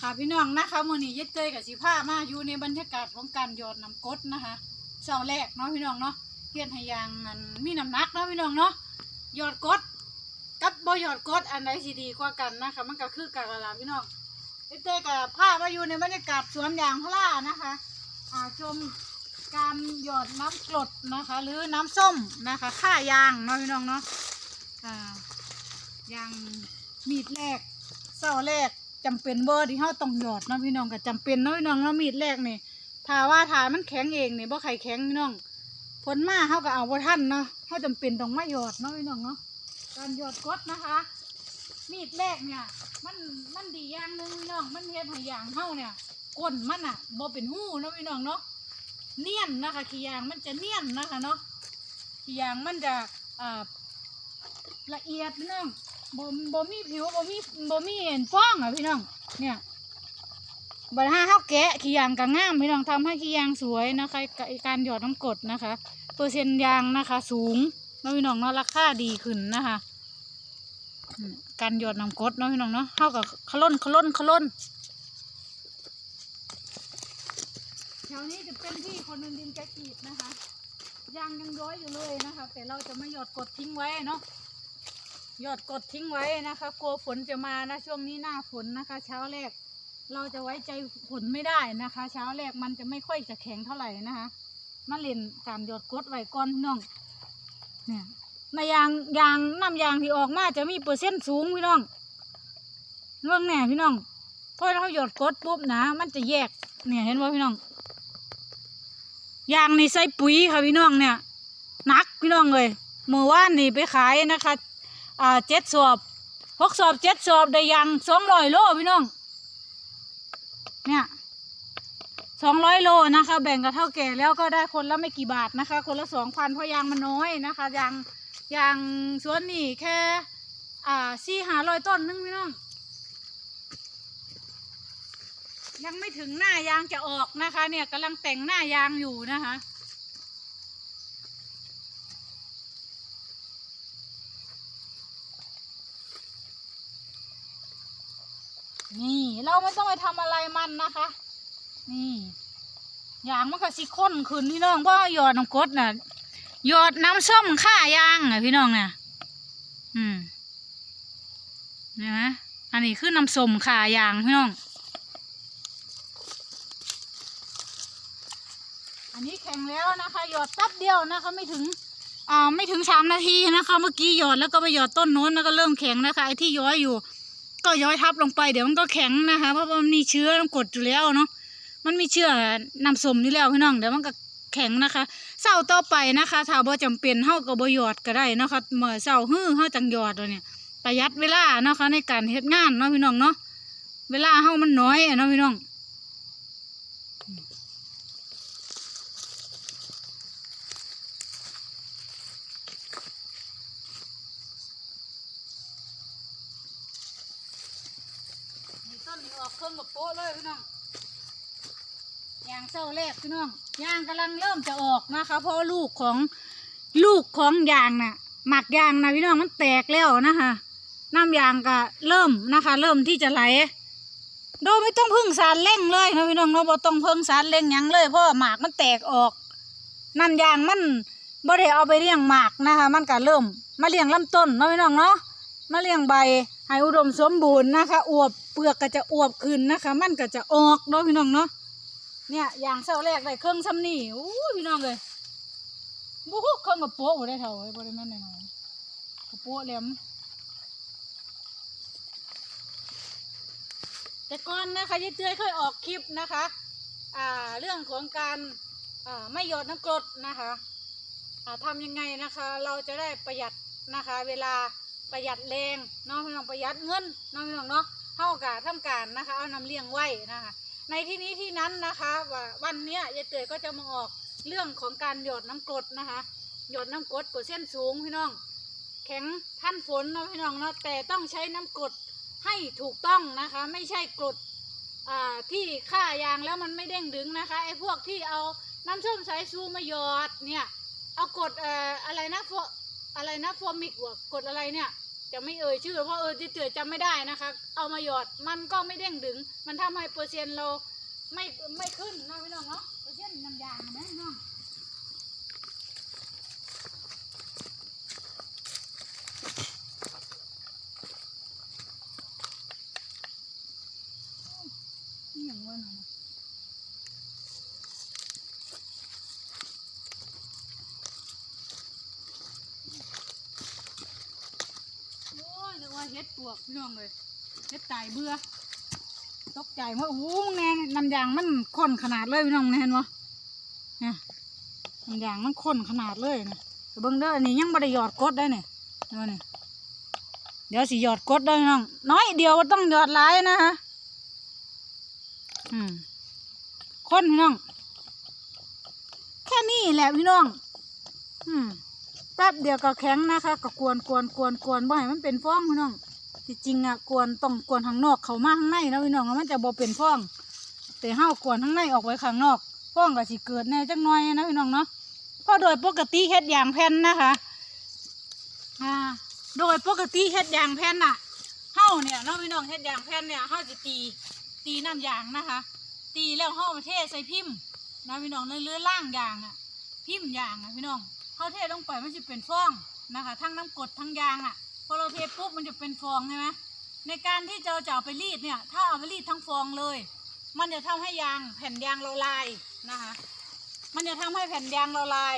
ค่ะพี่น้องนะคะมื้อนี้เย็ดเตยกับสิผ้ามาอยู่ในบรรยากาศของการหยอดน้ำกดนะคะเช้าแรกเนาะพี่น้องเนาะเฮ็ดให้ยางมันมีน้ำหนักเนาะพี่น้องเนาะหยอดกดกับบ่หยอดกดอันใดสิดีกว่ากันนะคะมันก็คือกันละล่ะพี่น้องเย็ดเตยกับผ้ามาอยู่ในบรรยากาศสวนยางพารานะคะอาชมการหยอดน้ำกรดนะคะ หรือน้ำส้มนะคะค่ายางเนาะพี่น้องเนาะอ่ายางมีดแรกเสาแรก จำเป็นบ่ที่เฮาต้องหยอดเนาะพี่น้องก็จำเป็นเนาะพี่น้องเนาะมีดแรกนี่ถ้าว่าถ้ามันแข็งเองนี่บ่ไข่แข็งพี่น้องผลมาเฮาก็เอาบ่ทันเนาะเฮาจำเป็นต้องมาหยอดเนาะพี่น้องเนาะการหยอดกดนะคะ มีดแรกเนี่ย มันมันดีอย่างหนึงพี่น้องมันเฮ็ดให้ยางเฮาเนี่ยก้นมันอะบ่เป็นหูเนาะพี่น้องเนาะเนียนนะคะขี้ยางมันจะเนียนนะคะเนาะขี้ยางมันจะอ่าละเอียดพี่น้อง บ่บ่มีผิวบ่มีบ่มีเห็นฟองอะพี่น้องเนี่ยบัดห้าเฮาแกะขี้ยางก็งามพี่น้องทำให้ขี้ยางสวยนะคะการหยอดน้ำกดนะคะ เปอร์เซ็นต์ยางนะคะ สูงเนาะพี่น้องเนาะราคาดีขึ้นนะคะการหยอดน้ำกดเนาะพี่น้องเนาะเท่ากับขล้นขล้นขล้นแถวนี้จะเป็นที่คนดินดินแกะกีดนะคะยางยังร้อยอยู่เลยนะคะ แต่เราจะไม่หยอดกดทิ้งไว้เนาะ หยอดกดทิ้งไว้นะคะ กลัวฝนจะมานะช่วงนี้หน้าฝนนะคะ เช้าแรก เราจะไว้ใจฝนไม่ได้นะคะ เช้าแรกมันจะไม่ค่อยจะแข็งเท่าไหร่นะคะมาเล่นการหยอดกดไว้ก่อนพี่น้องเนี่ยในยางยางน้ำยางที่ออกมาจะมีเปอร์เซ็นต์สูงพี่น้องเรื่องแน่พี่น้องพอเราหยดกดปุ๊บนะ มันจะแยก เนี่ยเห็นว่าพี่น้องยางในใส่ปุ๋ยค่ะพี่น้องเนี่ยนักพี่น้องเลยเมื่อวานนี่ไปขายนะคะ อ่าเจ็ดสอบหกสอบเจ็ดสอบได้ยางสองร้อยโลพี่น้อง เนี่ยสองร้อยโลนะคะ แบ่งกับเท่าแก่แล้วก็ได้คนละไม่กี่บาทนะคะ คนละสองพันเพราะยางมันน้อยนะคะยางยางสวนนี่แค่อ่าสี่หาร้อยต้นนึงพี่น้องยังไม่ถึงหน้ายางจะออกนะคะ เนี่ยกำลังแต่งหน้ายางอยู่นะคะ นี่เราไม่ต้องไปทำอะไรมันนะคะ นี่ยางมันก็สิข้นขึ้นพี่น้องเพราะหยอดน้ำกดน่ะหยอดน้ำส้มข่ายางอะพี่น้องเนี่ยอืมเห็นไหมอันนี้คือน้ำส้มข่ายางพี่น้อง อันนี้แข็งแล้วนะคะ หยอดแป๊บเดียวนะคะไม่ถึงอ่าไม่ถึงสามนาทีนะคะ เมื่อกี้หยอดแล้วก็ไปหยอดต้นโน้นแล้วก็เริ่มแข็งนะคะไอ้ที่ย้อยอยู่ ก็ย้อยทับลงไปเดี๋ยวมันก็แข็งนะคะเพราะว่ามันมีเชื้อมันกดอยู่แล้วเนาะมันมีเชื้อน้ำสมนี่แล้วพี่น้องเดี๋ยวมันก็แข็งนะคะเศร้าต่อไปนะคะถ้าบ่จำเป็นเฮาก็บ่หยอดก็ได้นะคะเมื่อเศร้าฮื้อเฮาจังหยอดแล้วเนี่ยประหยัดเวลานะคะในการเฮ็ดงานเนาะพี่น้องเนาะเวลาเฮามันน้อยเนาะพี่น้อง ออกเครื่องกับโป๊ะเลยพี่น้องยางเศร้าแรกพี่น้องยางกำลังเริ่มจะออกนะคะ เพราะลูกของลูกของยางน่ะหมักยางนะพี่น้องมันแตกแล้วนะคะน้ำยางก็เริ่มนะคะ เริ่มที่จะไหล โดยไม่ต้องพึ่งสารเร่งเลยนะพี่น้องเราบ่ต้องพึ่งสารเร่งยังเลยเพราะหมากมันแตกออกน้ำยางมันบ่ได้เอาไปเลี้ยงหมากนะคะ มันก็เริ่มมาเลี้ยงลำต้นนะพี่น้องเนาะ มาเลี้ยงใบให้อุดมสมบูรณ์นะคะอวบเปลือกก็จะอวบขึ้นนะคะ มันก็จะออกเนาะพี่น้องเนาะเนี่ยอย่างเสาแรกได้เครื่องซ้ำนี่อู้พี่น้องเลยบู๊เครื่องกับโป๊ะได้เท่าไอ้บ่ได้แม่นหน่อยๆกับโป๊ะแหลมแต่ก่อนนะคะยายเตื้อยเคยออกคลิปนะคะอ่าเรื่องของการอ่าไม่หยดน้ำกรดนะคะอ่าทำยังไงนะคะ เราจะได้ประหยัดนะคะ เวลา ประหยัดแรงเนาะพี่น้องประหยัดเงินเนาะพี่น้องเนาะเท่ากับทำการนะคะ เอาน้ำเลี้ยงไว้นะคะ ในที่นี้ที่นั้นนะคะว่าวันเนี้ยยายเตยก็จะมาออกเรื่องของการหยดน้ำกรดนะคะ หยดน้ำกรดเปอร์เซ็นสูงพี่น้อง แข็งท่านฝนเนาะพี่น้องเนาะแต่ต้องใช้น้ำกรดให้ถูกต้องนะคะ ไม่ใช่กรดอ่าที่ฆ่ายางแล้วมันไม่เด้งดึงนะคะไอ้พวกที่เอาน้ำส้มสายชูมาหยอดเนี่ยเอากรดเอ่ออะไรนะ อะไรนะโฟมิกหัวกดอะไรเนี่ย จะไม่เอ่ยชื่อเพราะเออที่เตือจำไม่ได้นะคะ เอามาหยอดมันก็ไม่เด้งดึง มันทำให้เปอร์เซ็นต์เราไม่ไม่ขึ้นนะพี่น้องเนาะเปอร์เซ็นต์น้ำยางนะน้องนี่อย่างว่าหน่อยนะโอ้ยนึก ว่าเฮ็ดปวกพี่น้องเลยเฮ็ดตายเบื่อตกใจว่าโอ้โหมึงแน่น้ำยางมันข้นขนาดเลยพี่น้องแน่เห็นบ่เนี่ยน้ำยางมันข้นขนาดเลยนะเบิ่งเด้ออันนี้ยังบ่ได้หยอดกดได้เนี่ยเดี๋ยวนี่เดี๋ยวสิหยอดกดได้น้องน้อยเดียวต้องหยอดหลายนะฮะอืมข้นพี่น้อง แค่นี้แหละพี่น้อง อืม แป๊บเดียวก็แข็งนะคะก็กวนกวนกวนกวนบ่ให้มันเป็นฟองพี่น้องที่จริงอะกวนต้องกวนข้างนอกเขามาข้างในนะพี่น้องมันจะบ่เป็นฟอง แต่เฮากวนข้างในออกไว้ข้างนอกฟองก็สิเกิดแน่จักหน่อยนะพี่น้องเนาะเพราะโดยปกติเฮ็ดยางแผ่นนะคะอ่าโดยปกติเฮ็ดยางแผ่นน่ะเฮาเนี่ยเนาะพี่น้องเฮ็ดยางแผ่นเนี่ยเฮาสิตีตีน้ำยางนะคะ ตีแล้วเฮามาเทใส่พิมพ์นะพี่น้องเลื่อล่างยางอะพิมพ์ยางอะพี่น้อง เขาเทลงไปมันจะเป็นฟองนะคะ ทั้งน้ำกรดทั้งยางอะพอเราเทปุ๊บมันจะเป็นฟองใช่ไหมในการที่เราจะเอาไปรีดเนี่ย ถ้าเอาไปรีดทั้งฟองเลย มันจะทำให้ยางแผ่นยางเราลายนะคะ มันจะทำให้แผ่นยางเราลาย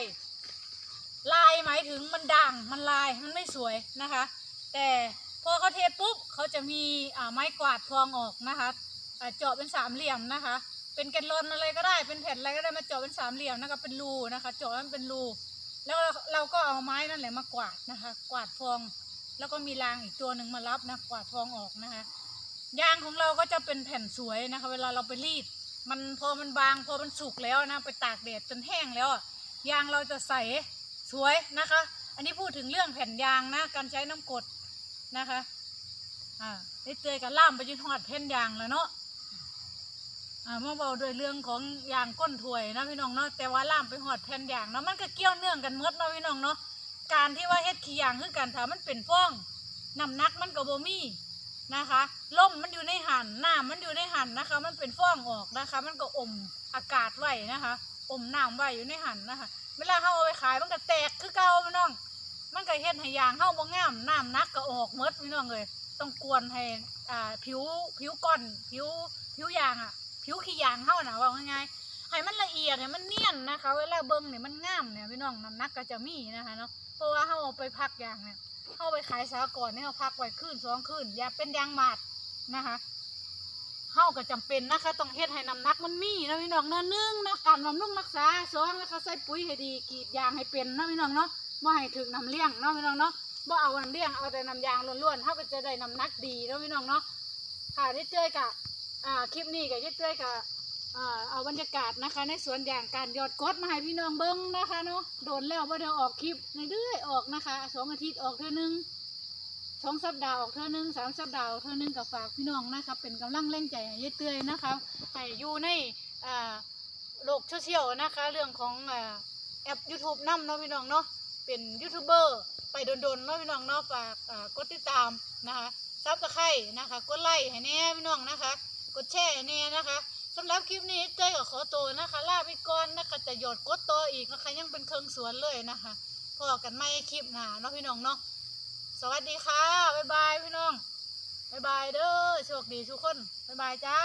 ลายหมายถึงมันด่างมันลายมันไม่สวยนะคะ แต่พอเขาเทปุ๊บเขาจะมีอ่าไม้กวาดฟองออกนะคะเจาะเป็นสามเหลี่ยมนะคะ เป็นแกนลอนอะไรก็ได้เป็นแผ่นอะไรก็ได้มาเจาะเป็นสามเหลี่ยมนะคะเป็นรูนะคะ เจาะมันเป็นรู แล้วเราก็เอาไม้นั่นแหละมากวาดนะคะ กวาดฟอง แล้วก็มีรางอีกตัวหนึ่งมารับนะกวาดฟองออกนะคะยางของเราก็จะเป็นแผ่นสวยนะคะ เวลาเราไปรีด มันพอมันบางพอมันสุกแล้วนะไปตากแดดจนแห้งแล้วยางเราจะใสสวยนะคะ อันนี้พูดถึงเรื่องแผ่นยางนะการใช้น้ำกดนะคะอ่าได้เจอกันล่ามไปจนหอดแผ่นยางแล้วเนาะ อ่ามาเบาด้วยเรื่องของยางก้นถวยนะพี่น้องเนาะแต่ว่าล่ามไปหอดแผ่นยางเนาะมันก็เกี่ยวเนื่องกันหมดเนาะพี่น้องเนาะการที่ว่าเฮ็ดขี้ยางคือกันถ้ามันเป็นฟ้องน้ำหนักมันก็บ่มีนะคะลมมันอยู่ในหันน้ำมันอยู่ในหันนะคะ มันเป็นฟ้องออกนะคะ มันก็อมอากาศไว้นะคะ อมน้ำไว้อยู่ในหันนะคะ เวลาเฮาเอาไปขายมันก็แตกคือเก่าพี่น้อง มันก็เฮ็ดให้ยางเฮาบ่งามน้ำหนักก็ออกหมดพี่น้องเลยต้องกวนให้อ่าผิวผิวก้อนผิวผิวยางอะ ผิวขี้ยางเฮานะว่าง่ายๆให้มันละเอียดให้มันเนียนนะคะ เวลาเบิ่งเนี่ยมันงามเนี่ยพี่น้องน้ำหนักก็จะมีนะคะเนาะเพราะว่าเฮาเอาไปพักยางเนี่ยเฮาไปขายสากลเนี่ยเฮาพักไว้คืนสองคืนอย่าเป็นยางหมาดนะคะเฮาก็จำเป็นนะคะต้องเฮ็ดให้น้ำหนักมันมีนะพี่น้องเนาะหนึ่งนะการบำรุงรักษาสองนะคะใส่ปุ๋ยให้ดีกรีดยางให้เป็นนะพี่น้องเนาะบ่ให้ถึกน้ำเลี้ยงเนาะพี่น้องเนาะบ่เอาน้ำเลี้ยงเอาแต่น้ำยางล้วนๆเฮาก็จะได้น้ำหนักดีนะพี่น้องเนาะค่ะที่เจอกะ อ่าคลิปนี้ก็จะเจอกับอ่าเอาบรรยากาศนะคะ ในสวนยางการยอดกดมาให้พี่น้องเบิ้งนะคะเนาะโดนแล้วว่าเดี๋ยวออกคลิปในเรื่อยออกนะคะสองอาทิตย์ออกเท่านึงสองสัปดาห์ออกเท่านึงสามสัปดาห์ออกเท่านึงกับฝากพี่น้องนะคะเป็นกำลังแรงใจให้ยายเต้ยนะคะให้อยู่ในอ่าโลกโซเชียลนะคะ เรื่องของอ่าแอป YouTube นำเนาะพี่น้องเนาะเป็นยูทูบเบอร์ไปโดนๆเนาะพี่น้องเนาะฝากกดติดตามนะคะซับสไครต์นะคะกดไลค์ให้แน่พี่น้องนะคะ กดแชร์ให้แน่นะคะสำหรับคลิปนี้เจ้ก็ขอตัวนะคะลาไปก่อนนะคะแต่หยอดกดตัวอีกนะคะยังเป็นเครื่องสวนเลยนะคะพอกันไม่คลิปหนาเนาะพี่น้องเนาะสวัสดีค่ะบ๊ายบายพี่น้องบ๊ายบายเด้อโชคดีทุกคนบ๊ายบายจ้า